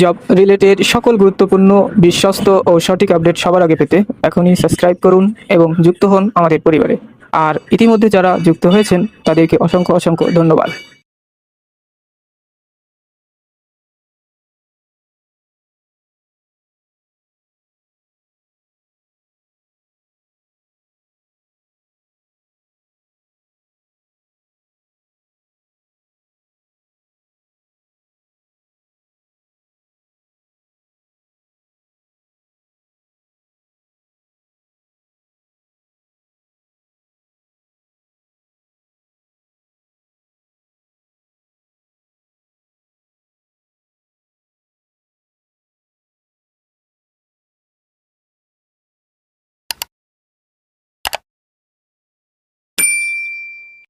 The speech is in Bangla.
জব রিলেটেড সকল গুরুত্বপূর্ণ, বিশ্বস্ত ও সঠিক আপডেট সবার আগে পেতে এখনই সাবস্ক্রাইব করুন এবং যুক্ত হন আমাদের পরিবারে। আর ইতিমধ্যে যারা যুক্ত হয়েছেন, তাদেরকে অসংখ্য অসংখ্য ধন্যবাদ।